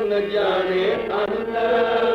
न जाने अल्लाह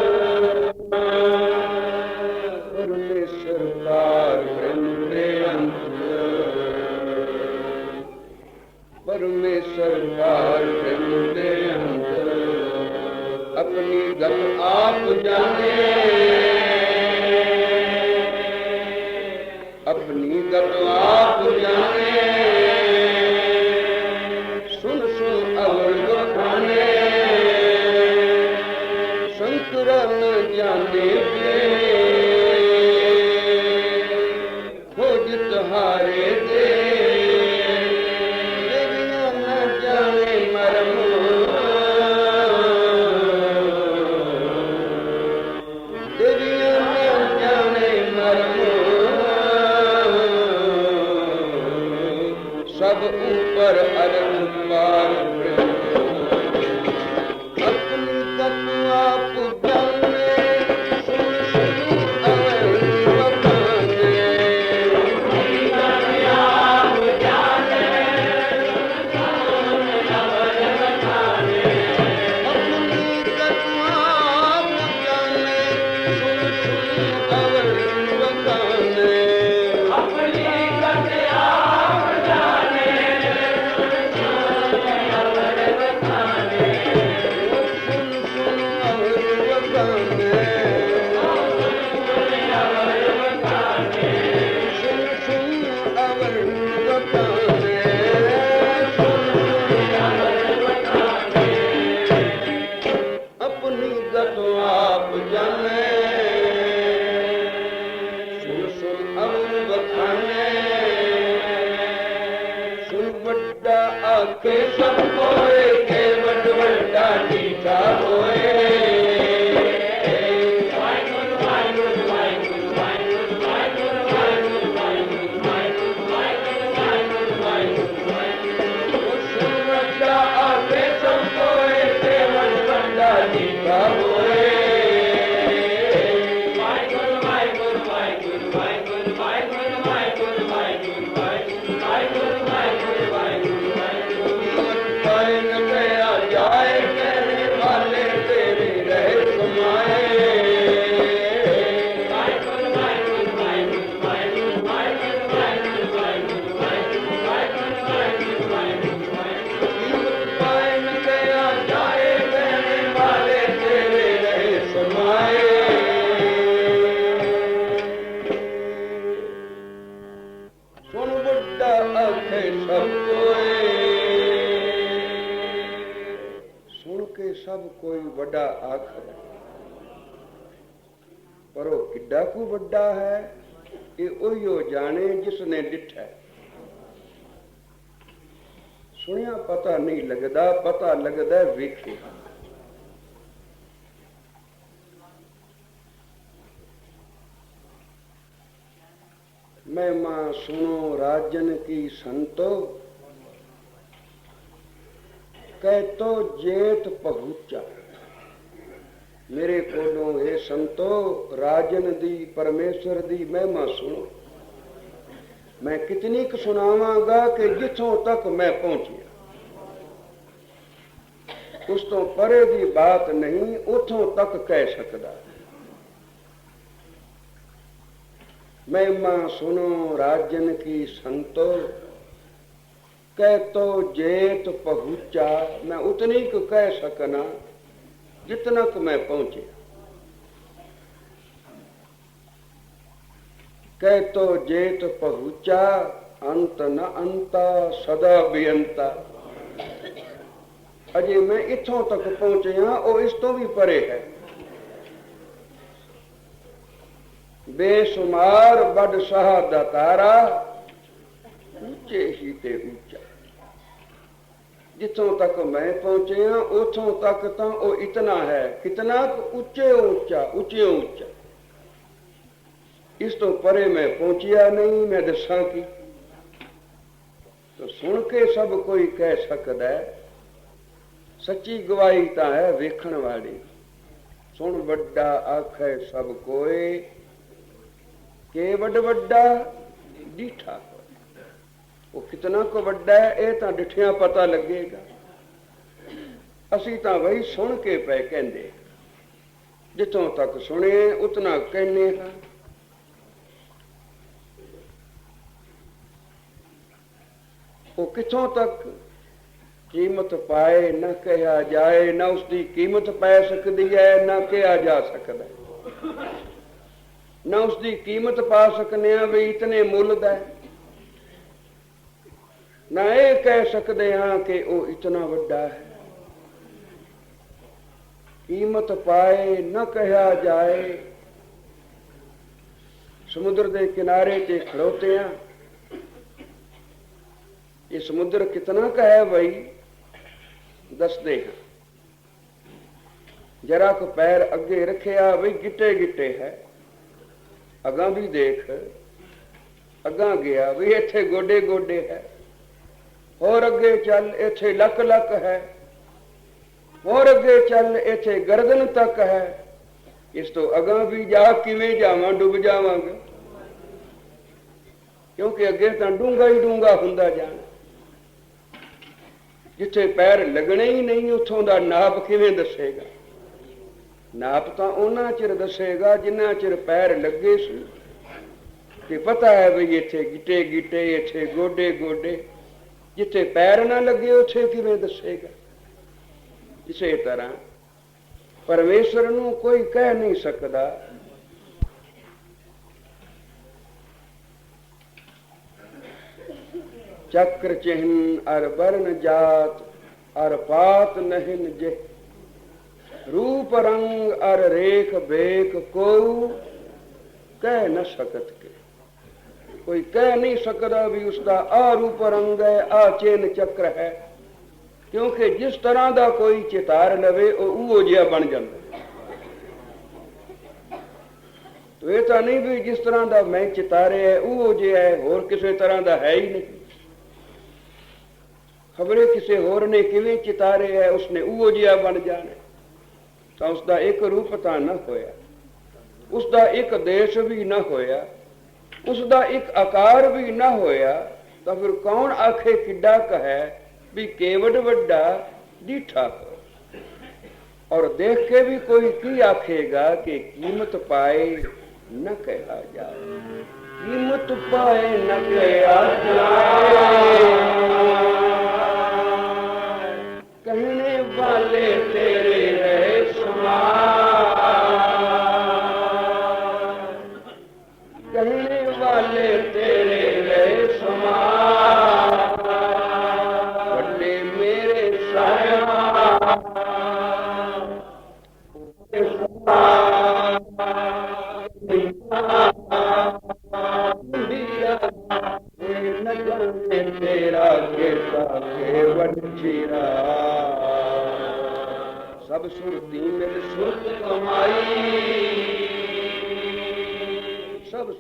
ਸਭ ਕੋਈ ਵੱਡਾ ਆਖਦਾ ਪਰ ਉਹ ਕਿੱਡਾ ਕੁ ਵੱਡਾ ਹੈ ਇਹ ਉਹੀਓ ਜਾਣੇ ਜਿਸ ਨੇ ਡਿਠਾ ਸੁਣਿਆ ਪਤਾ ਨਹੀਂ ਲੱਗਦਾ, ਪਤਾ ਲੱਗਦਾ ਵੇਖੇ। ਮਾਂ ਸੁਣੋ ਰਾਜਨ ਕੀ ਸੰਤੋ। ਕਹਿ ਜੇਤ ਪਹੁੰਚਾ ਮੇਰੇ ਕੋਲੋਂ ਇਹ ਸੰਤੋ, ਰਾਜਨ ਦੀ ਪਰਮੇਸ਼ਰ ਦੀ ਮਹਿਮਾ ਸੁਣੋ। ਮੈਂ ਕਿਤਨੀ ਕੁ ਸੁਣਾਵਾਂਗਾ ਕਿ ਜਿੱਥੋਂ ਤੱਕ ਮੈਂ ਪਹੁੰਚਿਆ। ਉਸ ਤੋਂ ਪਰੇ ਦੀ ਬਾਤ ਨਹੀਂ, ਉਥੋਂ ਤੱਕ ਕਹਿ ਸਕਦਾ। ਮਹਿਮਾ ਸੁਣੋ, ਰਾਜਨ ਕੀ ਸੰਤੋ ਕਹਿ ਤੋ ਜੇਤ ਪਹੁੰਚਾ, ਮੈਂ ਉਤਨੀ ਕੁ ਕਹਿ ਸਕਣਾ ਜਿਤਨਾ ਕੁ ਮੈਂ ਪਹੁੰਚਿਆ। ਕਹਿ ਤੋ ਜੇਤ ਪਹੁੰਚਾ, ਅੰਤ ਨ ਅੰਤਾ, ਸਦਾ ਬੇਅੰਤਾ। ਅਜੇ ਮੈਂ ਇੱਥੋਂ ਤੱਕ ਪਹੁੰਚਿਆ, ਉਹ ਇਸ ਤੋਂ ਵੀ ਪਰੇ ਹੈ। ਬੇਸ਼ੁਮਾਰ ਬਦਸ਼ਾਹ ਦਾ ਤਾਰਾ ਉੱਚੇ ਹੀ ਤੇ ਉੱਚਾ। ਜਿੱਥੋਂ ਤੱਕ ਮੈਂ ਪਹੁੰਚਿਆ, ਉਥੋਂ ਤੱਕ ਤਾਂ ਉਹ ਇਤਨਾ ਹੈ। ਕਿਤਨਾ ਕੁ ਉੱਚੇ ਉੱਚਾ ਉੱਚੇ ਉੱਚਾ। ਇਸ ਤੋਂ ਪਰੇ ਮੈਂ ਪਹੁੰਚਿਆ ਨਹੀਂ, ਮੈਂ ਦੱਸਾਂ ਕੀ। ਤਾਂ ਸੁਣ ਕੇ ਸਭ ਕੋਈ ਕਹਿ ਸਕਦਾ ਸੱਚੀ ਗਵਾਹੀ ਤਾਂ ਹੈ ਵੇਖਣ ਵਾਲੀ। ਸੁਣ ਵੱਡਾ ਆਖੇ ਸਭ ਕੋਏ, ਕੇ ਵੱਡ ਵੱਡਾ ਡੀਠਾ। ਉਹ ਕਿਤਨਾ ਕੋ ਵੱਡਾ ਹੈ, ਇਹ ਤਾਂ ਡਿਠਿਆਂ ਪਤਾ ਲੱਗੇਗਾ। ਅਸੀਂ ਤਾਂ ਵਹੀ ਸੁਣ ਕੇ ਪਏ ਕਹਿੰਦੇ, ਜਿੱਥੋਂ ਤੱਕ ਸੁਣੇ ਉਤਨਾ ਕਹਿੰਨੇ ਹਾਂ। ਉਹ ਕਿੱਥੋਂ ਤੱਕ ਕੀਮਤ ਪਾਏ, ਨਾ ਕਿਹਾ ਜਾਏ, ਨਾ ਉਸ ਦੀ ਕੀਮਤ ਪੈ ਸਕਦੀ ਹੈ, ਨਾ ਕਿਹਾ ਜਾ ਸਕਦਾ। ਨਾ ਉਸ ਦੀ ਕੀਮਤ ਪਾ ਸਕਨੇ ਆ ਵੀ ਇਤਨੇ ਮੁੱਲ ਦਾ ਹੈ। ਨਾ ਇਹ ਕਹਿ ਸਕਦੇ ਹਾਂ ਕਿ ਉਹ ਇਤਨਾ ਵੱਡਾ ਹੈ। ਕੀਮਤ ਪਾਏ ਨਾ ਕਿਹਾ ਜਾਏ। ਸਮੁੰਦਰ ਦੇ ਕਿਨਾਰੇ ਤੇ ਖੜੋਤੇ ਆ ਇਹ ਸਮੁੰਦਰ ਕਿਤਨਾ ਕਾ ਹੈ ਬਈ? ਦੱਸਦੇ ਹਾਂ। ਜਰਾ ਕੋ ਪੈਰ ਅੱਗੇ ਰੱਖਿਆ ਬਈ, ਗਿੱਟੇ ਗਿੱਟੇ ਹੈ। ਅਗਾਂ ਵੀ ਦੇਖ ਅਗਾਂ ਗਿਆ ਵੀ ਇੱਥੇ ਗੋਡੇ ਗੋਡੇ ਹੈ। ਹੋਰ ਅੱਗੇ ਚੱਲ ਇੱਥੇ ਲੱਕ ਲੱਕ ਹੈ। ਹੋਰ ਅੱਗੇ ਚੱਲ ਇੱਥੇ ਗਰਦਨ ਤੱਕ ਹੈ। ਇਸ ਤੋਂ ਅਗਾਂ ਵੀ ਜਾ ਕਿਵੇਂ ਜਾਵਾਂ, ਡੁੱਬ ਜਾਵਾਂਗਾ। ਕਿਉਂਕਿ ਅੱਗੇ ਤਾਂ ਡੂੰਗਾ ਹੀ ਡੂੰਗਾ ਹੁੰਦਾ ਜਾਣਾ। ਜਿੱਥੇ ਪੈਰ ਲੱਗਣੇ ਹੀ ਨਹੀਂ, ਉੱਥੋਂ ਦਾ ਨਾਪ ਕਿਵੇਂ ਦੱਸੇਗਾ? ਨਾਪ ਤਾਂ ਉਹਨਾਂ ਚਿਰ ਦੱਸੇਗਾ ਜਿੰਨਾ ਚਿਰ ਪੈਰ ਲੱਗੇ ਸੀ। ਤੇ ਪਤਾ ਹੈ ਵੀ ਇੱਥੇ ਗਿੱਟੇ ਗਿੱਟੇ ਇੱਥੇ ਗੋਡੇ ਗੋਡੇ ਜਿੱਥੇ ਪੈਰ ਨਾ ਲੱਗੇ, ਉੱਥੇ ਕਿਵੇਂ ਦੱਸੇਗਾ? ਇਸੇ ਤਰ੍ਹਾਂ ਪਰਮੇਸ਼ਰ ਨੂੰ ਕੋਈ ਕਹਿ ਨਹੀਂ ਸਕਦਾ। ਚੱਕਰ ਚਿਹਨ ਅਰ ਵਰਨ ਜਾਤ, ਅਰ ਪਾਤ ਨਹਿਨ ਜੇ ਰੂਪ ਰੰਗ ਅਰ ਰੇਖ ਬੇਖ ਕੋ ਕਹਿ ਨ ਸਕਤ ਕੇ। ਕੋਈ ਕਹਿ ਨਹੀਂ ਸਕਦਾ ਵੀ ਉਸ ਦਾ ਆ ਰੂਪ ਰੰਗ ਹੈ ਆ ਚੇਨ ਚੱਕਰ ਹੈ। ਕਿਉਂਕਿ ਜਿਸ ਤਰ੍ਹਾਂ ਦਾ ਕੋਈ ਚਿਤਾਰ ਲਵੇ, ਉਹ ਉਹ ਜਿਹਾ ਬਣ ਜਾਂਦਾ ਤੋ ਇਹ ਤਾਂ ਨਹੀਂ ਵੀ ਜਿਸ ਤਰ੍ਹਾਂ ਦਾ ਮੈਂ ਚਿਤਾਰੇ ਹੈ ਉਹ ਜਿਹਾ ਹੈ, ਹੋਰ ਕਿਸੇ ਤਰ੍ਹਾਂ ਦਾ ਹੈ ਹੀ ਨਹੀਂ। ਖਬਰੇ ਕਿਸੇ ਹੋਰ ਨੇ ਕਿਵੇਂ ਚਿਤਾਰੇ ਹੈ, ਉਸਨੇ ਉਹ ਜਿਹਾ ਬਣ ਜਾਣਾ ਤਾਂ ਉਸ ਦਾ ਇੱਕ ਰੂਪ ਤਾਂ ਨਾ ਹੋਇਆ। ਉਸ ਦਾ ਇੱਕ ਦੇਸ਼ ਵੀ ਨਾ ਹੋਇਆ। ਉਸ ਦਾ ਇੱਕ ਆਕਾਰ ਵੀ ਨਾ ਹੋਇਆ ਤਾਂ ਫਿਰ ਕੌਣ ਆਖੇ ਕਿੱਡਾ ਕਹੈ ਵੀ ਕੇਵਡ ਵੱਡਾ ਡੀਠਾ ਹੋ ਔਰ ਦੇਖ ਕੇ ਵੀ ਕੋਈ ਕੀ ਆਖੇਗਾ ਕਿ ਕੀਮਤ ਪਾਏ न कहा जाए कीमत पाए न कहा जाए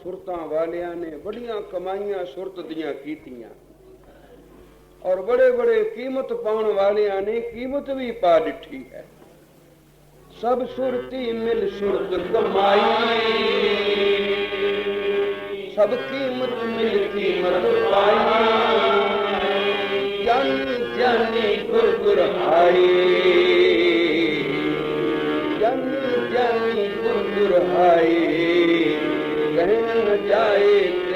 ਸੁਰਤਾਂ ਵਾਲਿਆਂ ਨੇ ਬੜੀਆਂ ਕਮਾਈਆਂ ਸੁਰਤ ਦੀਆਂ ਕੀਤੀਆਂ। ਔਰ ਬੜੇ ਬੜੇ ਕੀਮਤ ਪਾਉਣ ਵਾਲਿਆਂ ਨੇ ਕੀਮਤ ਵੀ ਪਾ ਦਿੱਤੀ ਹੈ। ਸਭ ਸੁਰਤੀ ਮਿਲ ਸੁਰਤ ਕਮਾਈ। ਸਭ ਕੀਮਤ ਮਿਲ ਕੀਮਤ ਪਾਈ। ਜਾਨੀ ਜਾਨੀ ਗੁਰ ਗੁਰ ਆਈ ਜਾਨੀ ਜਾਨੀ ਗੁਰ ਗੁਰ ਆਈ जाए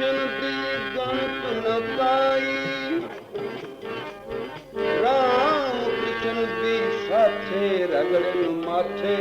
ਦਰਸ਼ਨ ਦੀ ਗਣਤ ਨ ਪਾਈ ਰਾਮ ਕ੍ਰਿਸ਼ਨ ਦੀ ਸਾਥੇ ਰਗੜਨ ਮਾਥੇ